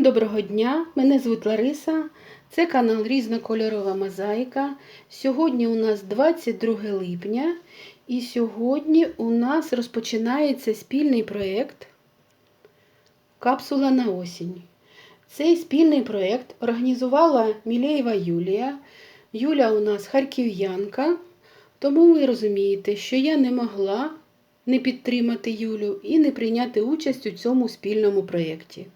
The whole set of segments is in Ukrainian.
Доброго дня! Мене звуть Лариса. Це канал Різнокольорова Мозаїка. Сьогодні у нас 22 липня, і сьогодні у нас розпочинається спільний проєкт Капсула на осінь. Цей спільний проєкт організувала Мілєєва Юлія. Юля у нас харків'янка, тому ви розумієте, що я не могла не підтримати Юлю і не прийняти участь у цьому спільному проєкті.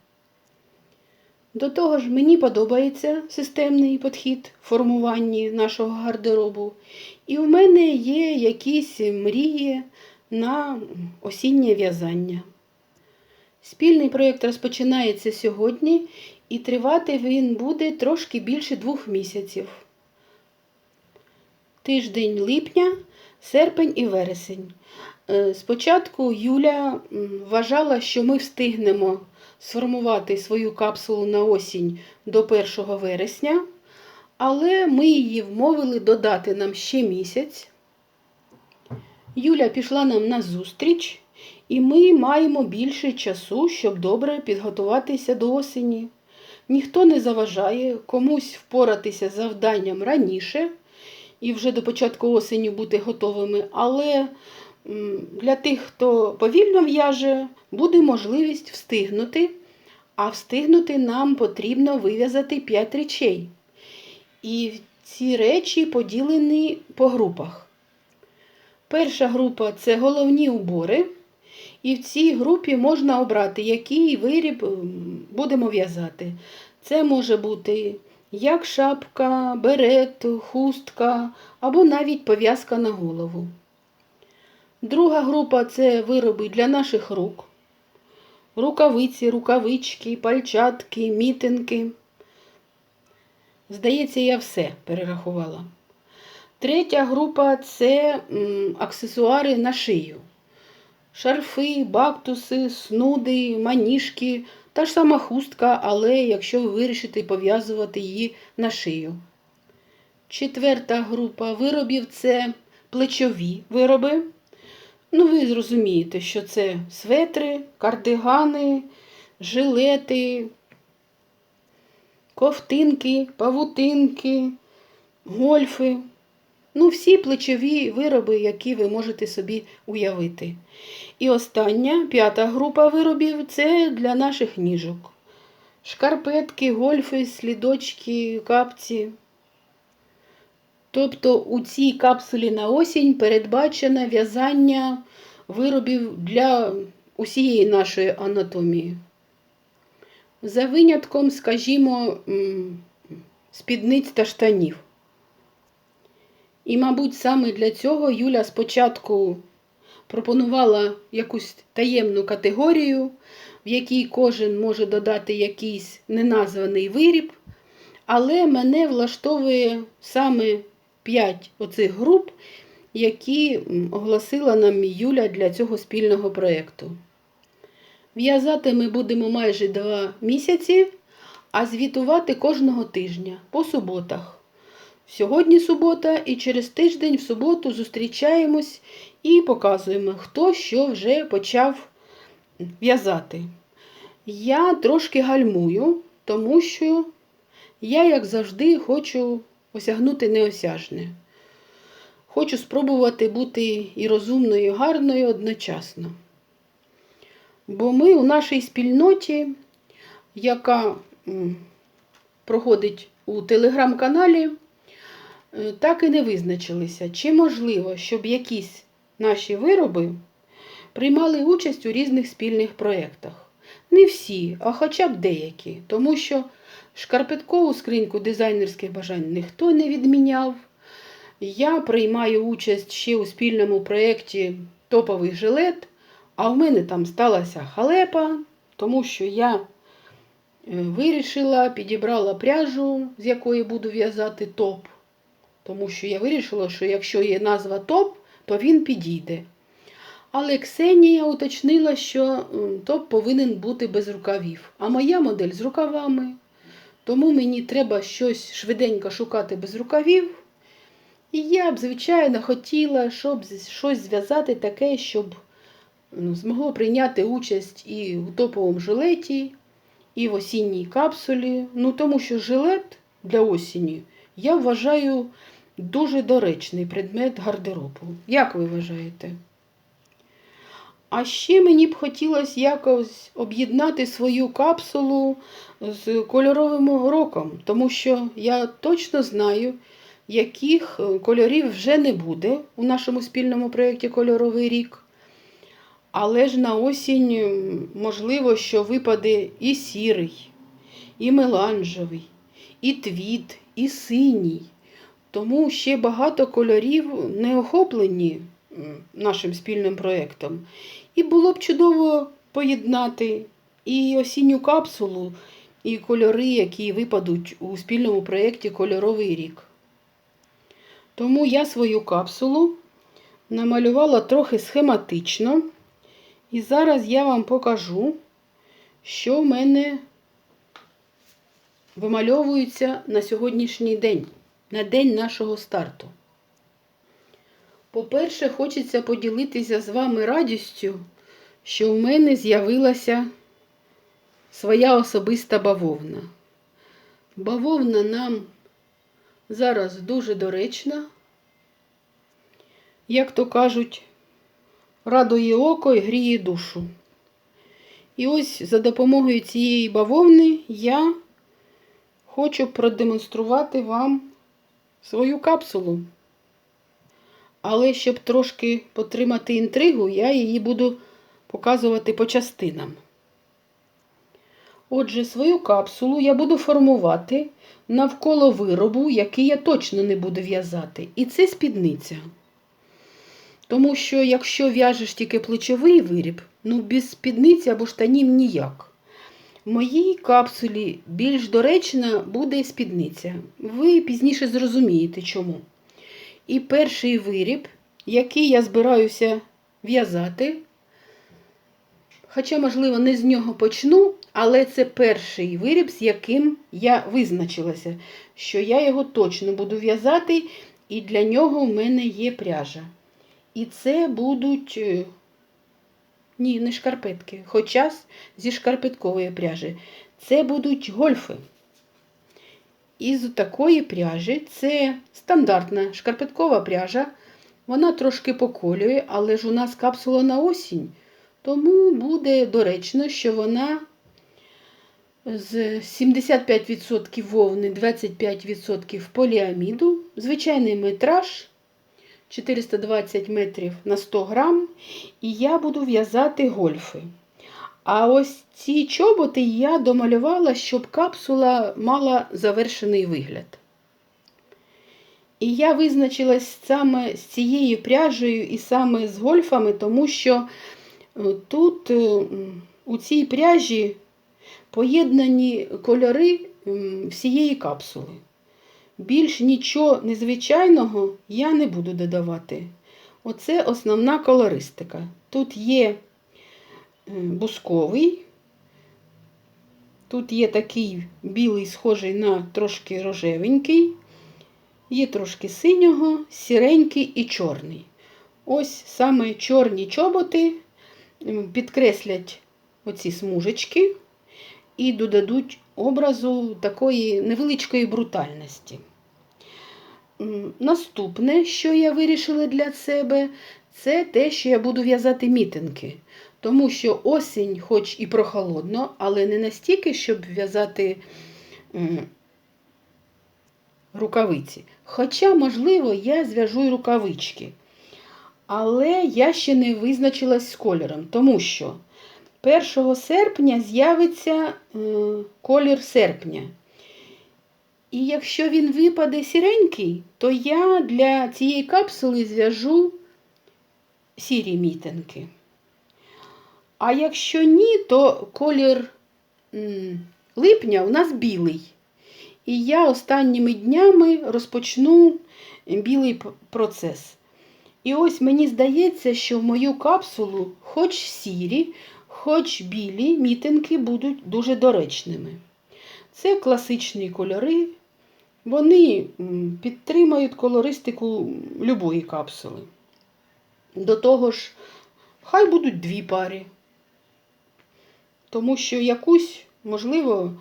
До того ж, мені подобається системний підхід в формуванні нашого гардеробу, і в мене є якісь мрії на осіннє в'язання. Спільний проєкт розпочинається сьогодні, і тривати він буде трошки більше двох місяців. Тиждень липня, серпень і вересень. Е, Спочатку Юля вважала, що ми встигнемо сформувати свою капсулу на осінь до 1 вересня, але ми її вмовили додати нам ще місяць. Юля пішла нам на зустріч, і ми маємо більше часу, щоб добре підготуватися до осені. Ніхто не заважає комусь впоратися з завданням раніше і вже до початку осені бути готовими, але для тих, хто повільно в'яже, буде можливість встигнути, а встигнути нам потрібно вив'язати 5 речей. І ці речі поділені по групах. Перша група це головні убори, і в цій групі можна обрати, який виріб будемо в'язати. Це може бути як шапка, берет, хустка або навіть пов'язка на голову. Друга група це вироби для наших рук. Рукавиці, рукавички, пальчатки, мітинки. Здається, я все перерахувала. Третя група це аксесуари на шию. Шарфи, бактуси, снуди, маніжки, та ж сама хустка, але якщо ви вирішите пов'язувати її на шию. Четверта група виробів це плечові вироби. Ну, ви зрозумієте, що це светри, кардигани, жилети, ковтинки, павутинки, гольфи. Ну, всі плечові вироби, які ви можете собі уявити. І остання, п'ята група виробів це для наших ніжок. Шкарпетки, гольфи, слідочки, капці. Тобто у цій капсулі на осінь передбачено в'язання виробів для усієї нашої анатомії. За винятком, скажімо, спідниць та штанів. І, мабуть, саме для цього Юля спочатку пропонувала якусь таємну категорію, в якій кожен може додати якийсь неназваний виріб, але мене влаштовує саме 5 оцих груп, які оголосила нам Юля для цього спільного проєкту. В'язати ми будемо майже 2 місяці, а звітувати кожного тижня по суботах. Сьогодні субота, і через тиждень в суботу зустрічаємось і показуємо, хто що вже почав в'язати. Я трошки гальмую, тому що я, як завжди, хочу осягнути неосяжне. Хочу спробувати бути і розумною, і гарною одночасно. Бо ми у нашій спільноті, яка проходить у телеграм-каналі, е, так і не визначилися, чи можливо, щоб якісь наші вироби приймали участь у різних спільних проєктах. Не всі, а хоча б деякі, тому що шкарпеткову скриньку дизайнерських бажань ніхто не відміняв. Я приймаю участь ще у спільному проєкті Топовий жилет, а в мене там сталася халепа, тому що я е, вирішила, підібрала пряжу, з якої буду в'язати топ. Тому що я вирішила, що якщо є назва топ, то він підійде. Але Ксенія уточнила, що топ повинен бути без рукавів, а моя модель з рукавами. Тому мені треба щось швиденько шукати без рукавів. І я б, звичайно, хотіла, щоб щось зв'язати таке, щоб ну, змогло прийняти участь і у топовому жилеті, і в осінній капсулі. Ну, тому що жилет для осені я вважаю дуже доречний предмет гардеробу. Як ви вважаєте? А ще мені б хотілося якось об'єднати свою капсулу з кольоровим роком, тому що я точно знаю, яких е, кольорів вже не буде у нашому спільному проєкті Кольоровий рік. Але ж на осінь можливо, що випаде і сірий, і меланжевий, і твіт, і синій. Тому ще багато кольорів не охоплені нашим спільним проєктом. І було б чудово поєднати і осінню капсулу, і кольори, які випадуть у спільному проєкті Кольоровий рік. Тому я свою капсулу намалювала трохи схематично. І зараз я вам покажу, що в мене вимальовується на сьогоднішній день, на день нашого старту. По-перше, хочеться поділитися з вами радістю, що в мене з'явилася своя особиста бавовна. Бавовна нам зараз дуже доречна. Як то кажуть, радує око і гріє душу. І ось за допомогою цієї бавовни я хочу продемонструвати вам свою капсулу. Але щоб трошки потримати інтригу, я її буду показувати по частинам. Отже, свою капсулу я буду формувати навколо виробу, який я точно не буду в'язати. І це спідниця. Тому що якщо в'яжеш тільки плечовий виріб, ну без спідниці або штанів ніяк. В моїй капсулі більш доречна буде спідниця. Ви пізніше зрозумієте чому. І перший виріб, який я збираюся в'язати, хоча, можливо, не з нього почну, але це перший виріб, з яким я визначилася, що я його точно буду в'язати, і для нього в мене є пряжа. І це будуть. е, Ні, не шкарпетки, хоча зі шкарпеткової пряжі. Це будуть гольфи. Із такої пряжі це стандартна шкарпеткова пряжа. Вона трошки поколює, але ж у нас капсула на осінь. Тому буде доречно, що вона з 75% вовни, 25% поліаміду, звичайний метраж 420 метрів на 100 грам, і я буду в'язати гольфи. А ось ці чоботи я домалювала, щоб капсула мала завершений вигляд. І я визначилась саме з цією пряжею і саме з гольфами, тому що е, тут е, у цій пряжі поєднані кольори всієї капсули. Більш нічого незвичайного я не буду додавати. Оце основна колористика. Тут є бусковий, тут є такий білий, схожий на трошки рожевенький, є трошки синього, сіренький і чорний. Ось саме чорні чоботи підкреслять оці смужечки і додадуть образу такої невеличкої брутальності. Наступне, що я вирішила для себе, це те, що я буду в'язати мітинки. Тому що осінь, хоч і прохолодно, але не настільки, щоб в'язати рукавиці. Хоча, можливо, я зв'яжу й рукавички. Але я ще не визначилась з кольором, тому що 1 серпня з'явиться е, колір серпня. І якщо він випаде сіренький, то я для цієї капсули зв'яжу сірі мітинки. А якщо ні, то колір липня у нас білий. І я останніми днями розпочну білий процес. І ось мені здається, що в мою капсулу хоч сірі, хоч білі мітинки будуть дуже доречними. Це класичні кольори. Вони підтримають колористику любої капсули. До того ж, хай будуть дві пари. Тому що якусь можливо,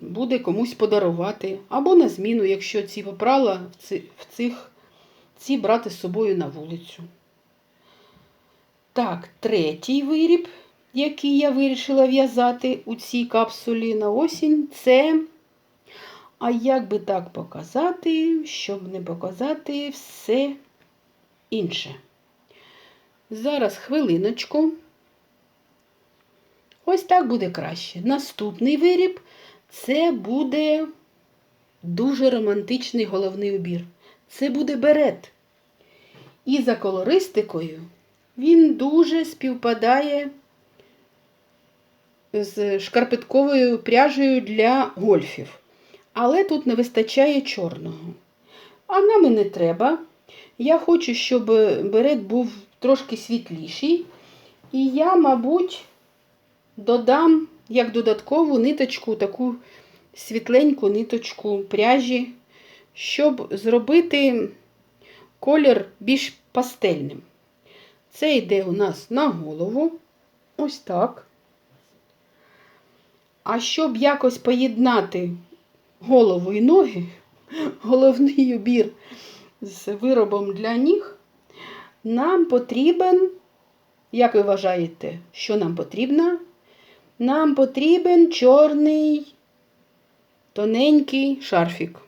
буде комусь подарувати, або на зміну, якщо ці попрала в цих ці брати з собою на вулицю. Так, третій виріб, який я вирішила в'язати у цій капсулі на осінь, це. А як би так показати, щоб не показати все інше? Зараз хвилиночку. Ось так буде краще. Наступний виріб це буде дуже романтичний головний убір. Це буде берет. І за колористикою він дуже співпадає з шкарпетковою пряжею для гольфів. Але тут не вистачає чорного. А нам і не треба. Я хочу, щоб берет був трошки світліший. І я, мабуть, додам як додаткову ниточку, таку світленьку ниточку пряжі, щоб зробити колір більш пастельним. Це йде у нас на голову. Ось так. А щоб якось поєднати голову і ноги, головний убір з виробом для ніг, нам потрібен, як ви вважаєте, що нам потрібно? Нам потрібен чорний тоненький шарфік.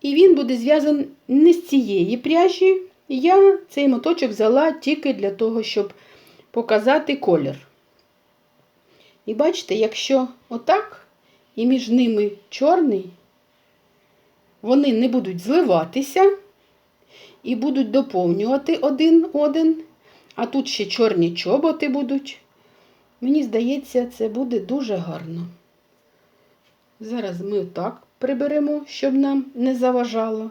І він буде зв'язаний не з цієї пряжі. Я цей моточок взяла тільки для того, щоб показати колір. І бачите, якщо отак, і між ними чорний, вони не будуть зливатися і будуть доповнювати один один, а тут ще чорні чоботи будуть. Мені здається, це буде дуже гарно. Зараз ми так приберемо, щоб нам не заважало.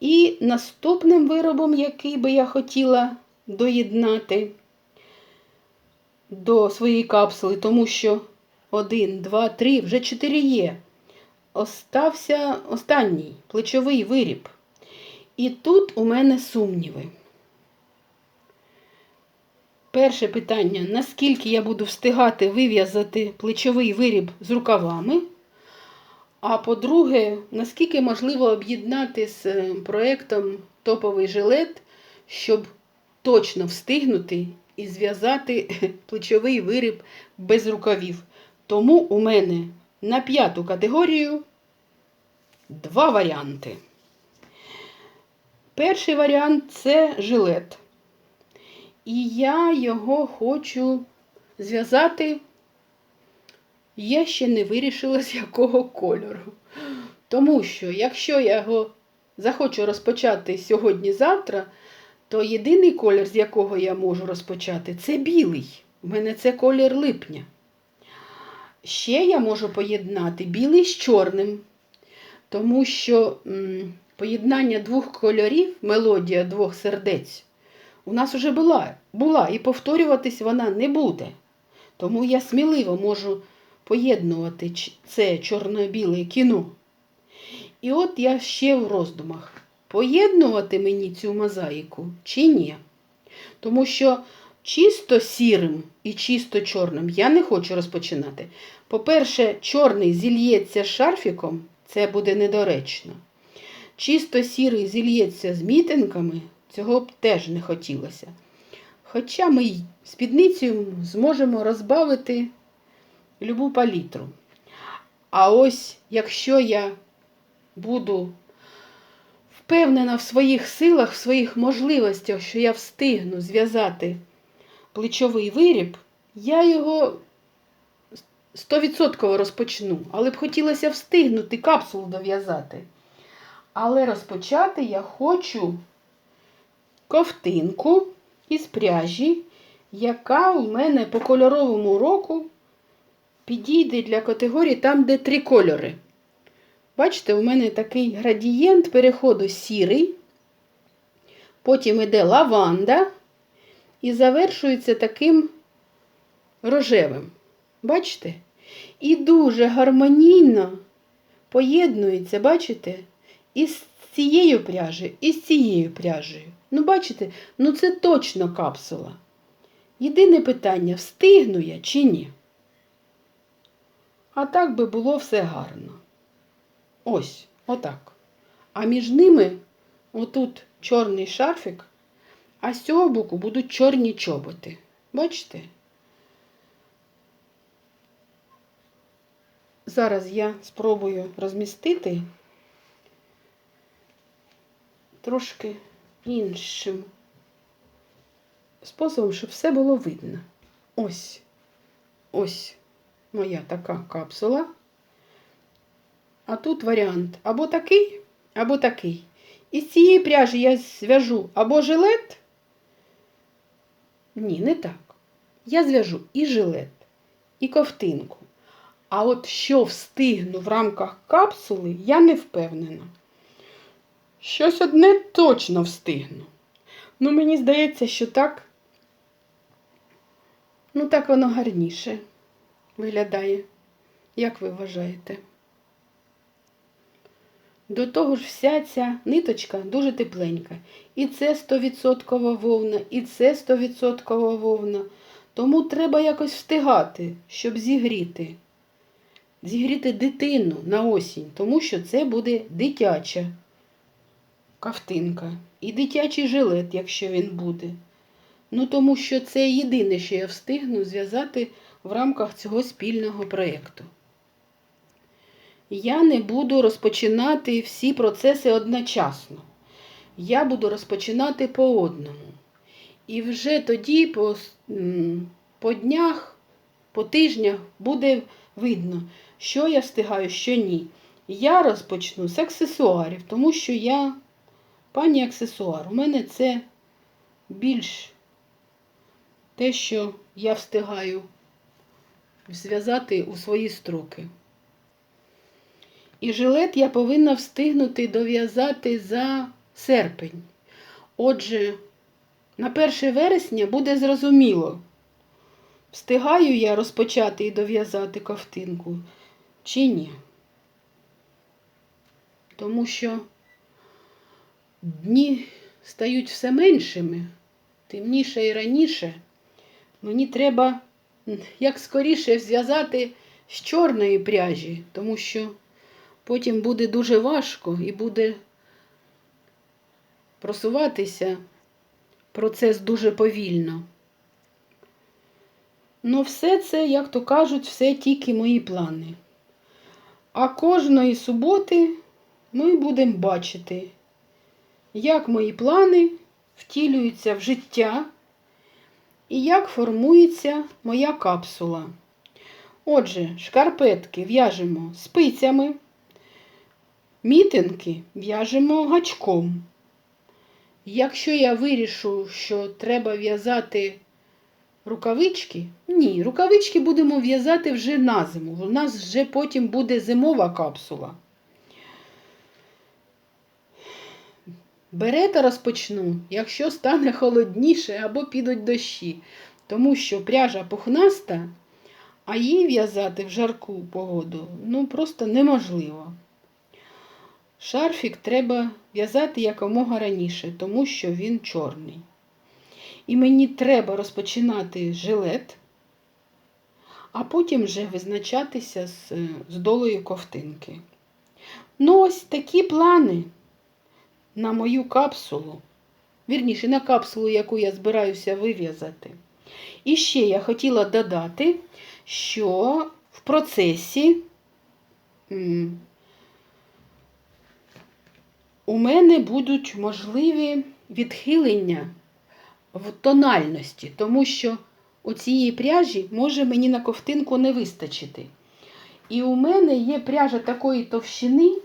І наступним виробом, який би я хотіла доєднати до своєї капсули, тому що один, два, три, вже чотири є. Остався останній плечовий виріб. І тут у мене сумніви. Перше питання: наскільки я буду встигати вив'язати плечовий виріб з рукавами? А по-друге, наскільки можливо об'єднати з е, проєктом топовий жилет, щоб точно встигнути і зв'язати плечовий виріб без рукавів. Тому у мене на п'яту категорію два варіанти. Перший варіант це жилет. І я його хочу зв'язати. Я ще не вирішила, з якого кольору. Тому що, якщо я його захочу розпочати сьогодні-завтра, то єдиний колір, з якого я можу розпочати, це білий. У мене це колір липня. Ще я можу поєднати білий з чорним, тому що м, поєднання двох кольорів, мелодія двох сердець, у нас вже була, була і повторюватись вона не буде. Тому я сміливо можу поєднувати це чорно-біле кіно. І от я ще в роздумах, поєднувати мені цю мозаїку чи ні. Тому що чисто сірим і чисто чорним я не хочу розпочинати. По-перше, чорний зільється з шарфіком, це буде недоречно. Чисто сірий зільється з мітинками, цього б теж не хотілося. Хоча ми спідницею зможемо розбавити любу палітру. А ось якщо я буду впевнена в своїх силах, в своїх можливостях, що я встигну зв'язати плечовий виріб, я його 100% розпочну. Але б хотілося встигнути капсулу дов'язати. Але розпочати я хочу ковтинку із пряжі, яка у мене по кольоровому року підійде для категорії там, де три кольори. Бачите, у мене такий градієнт переходу сірий, потім йде лаванда і завершується таким рожевим. Бачите? І дуже гармонійно поєднується, бачите, із цією пряжею, і з цією пряжею. Ну, бачите, ну це точно капсула. Єдине питання, встигну я чи ні? А так би було все гарно. Ось, отак. А між ними отут чорний шарфік, а з цього боку будуть чорні чоботи. Бачите? Зараз я спробую розмістити трошки іншим способом, щоб все було видно. Ось. Ось моя така капсула. А тут варіант або такий, або такий. Із цієї пряжі я зв'яжу або жилет. Ні, не так. Я зв'яжу і жилет, і ковтинку. А от що встигну в рамках капсули, я не впевнена. Щось одне точно встигну. Ну, мені здається, що так. Ну, так воно гарніше виглядає. Як ви вважаєте? До того ж, вся ця ниточка дуже тепленька. І це 100% вовна, і це 100% вовна. Тому треба якось встигати, щоб зігріти. Зігріти дитину на осінь, тому що це буде дитяча ковтинка. І дитячий жилет, якщо він буде. Ну, тому що це єдине, що я встигну зв'язати в рамках цього спільного проєкту. Я не буду розпочинати всі процеси одночасно. Я буду розпочинати по одному. І вже тоді, по, по днях, по тижнях буде видно, що я встигаю, що ні. Я розпочну з аксесуарів, тому що я пані аксесуар. У мене це більш те, що я встигаю зв'язати у свої строки. І жилет я повинна встигнути дов'язати за серпень. Отже, на 1 вересня буде зрозуміло, встигаю я розпочати і дов'язати ковтинку чи ні. Тому що дні стають все меншими, темніше і раніше. Мені треба як скоріше зв'язати з чорної пряжі, тому що потім буде дуже важко і буде просуватися процес дуже повільно. Ну, все це, як то кажуть, все тільки мої плани. А кожної суботи ми будемо бачити, як мої плани втілюються в життя і як формується моя капсула. Отже, шкарпетки в'яжемо спицями, мітинки в'яжемо гачком. Якщо я вирішу, що треба в'язати рукавички, ні, рукавички будемо в'язати вже на зиму. У нас вже потім буде зимова капсула. Берета розпочну, якщо стане холодніше або підуть дощі, тому що пряжа пухнаста, а її в'язати в жарку погоду ну просто неможливо. Шарфік треба в'язати якомога раніше, тому що він чорний. І мені треба розпочинати жилет, а потім вже визначатися з, з долею ковтинки. Ну, ось такі плани на мою капсулу. Вірніше, на капсулу, яку я збираюся вив'язати. І ще я хотіла додати, що в процесі у мене будуть можливі відхилення в тональності, тому що у цієї пряжі може мені на ковтинку не вистачити. І у мене є пряжа такої товщини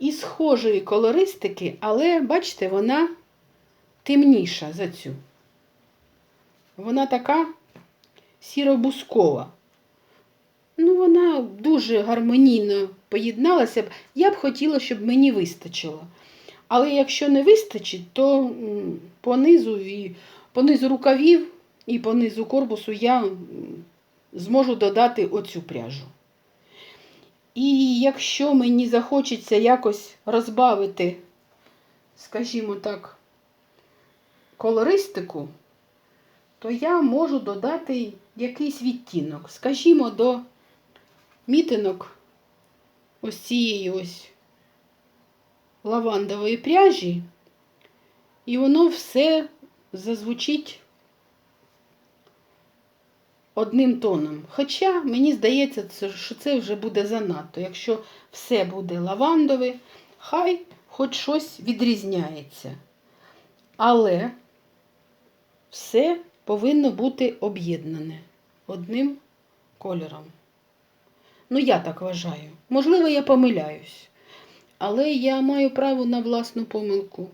і схожої колористики, але, бачите, вона темніша за цю. Вона така сіробускова. Ну, вона дуже гармонійно поєдналася. Я б хотіла, щоб мені вистачило. Але якщо не вистачить, то м, по низу, і, по низу рукавів і по низу корпусу я зможу додати оцю пряжу. І якщо мені захочеться якось розбавити, скажімо так, колористику, то я можу додати якийсь відтінок. Скажімо, до мітинок ось цієї ось лавандової пряжі, і воно все зазвучить одним тоном. Хоча мені здається, що це вже буде занадто. Якщо все буде лавандове, хай хоч щось відрізняється. Але все повинно бути об'єднане одним кольором. Ну, я так вважаю. Можливо, я помиляюсь. Але я маю право на власну помилку.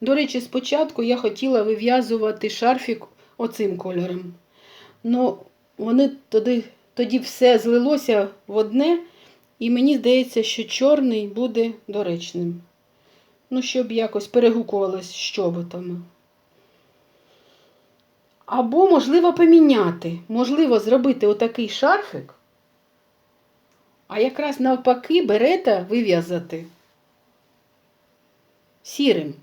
До речі, спочатку я хотіла вив'язувати шарфік оцим кольором. Ну, вони тоді, тоді все злилося в одне, і мені здається, що чорний буде доречним. Ну, щоб якось перегукувалось з чоботами. Або, можливо, поміняти. Можливо, зробити отакий шарфик, а якраз навпаки берета вив'язати сірим.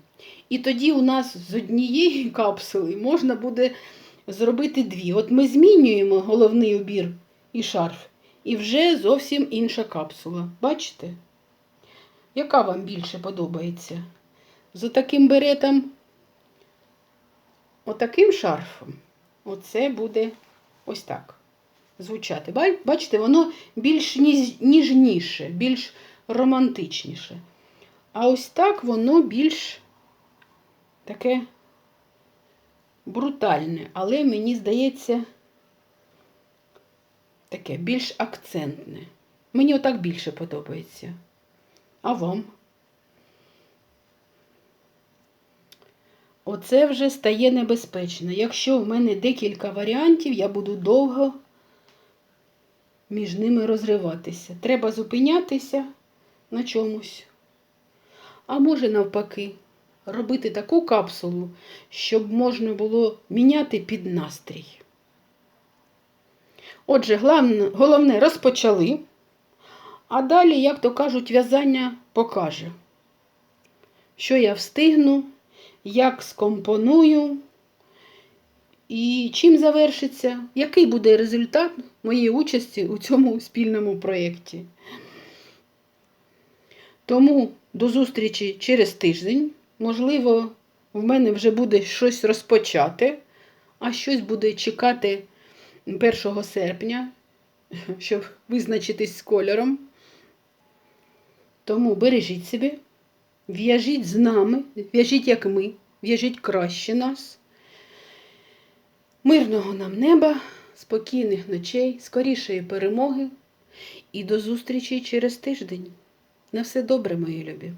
І тоді у нас з однієї капсули можна буде зробити дві. От ми змінюємо головний убір і шарф, і вже зовсім інша капсула. Бачите? Яка вам більше подобається? З таким беретом, отаким шарфом, оце буде ось так звучати. Бачите, воно більш ніжніше, більш романтичніше. А ось так воно більш таке брутальне, але мені здається, таке більш акцентне. Мені отак більше подобається. А вам? Оце вже стає небезпечно. Якщо в мене декілька варіантів, я буду довго між ними розриватися. Треба зупинятися на чомусь. А може навпаки, робити таку капсулу, щоб можна було міняти під настрій. Отже, головне розпочали, а далі, як то кажуть, в'язання покаже, що я встигну, як скомпоную і чим завершиться, який буде результат моєї участі у цьому спільному проєкті. Тому до зустрічі через тиждень. Можливо, в мене вже буде щось розпочати, а щось буде чекати 1 серпня, щоб визначитись з кольором. Тому бережіть себе, в'яжіть з нами, в'яжіть як ми, в'яжіть краще нас. Мирного нам неба, спокійних ночей, скорішої перемоги і до зустрічі через тиждень. На все добре, мої любі.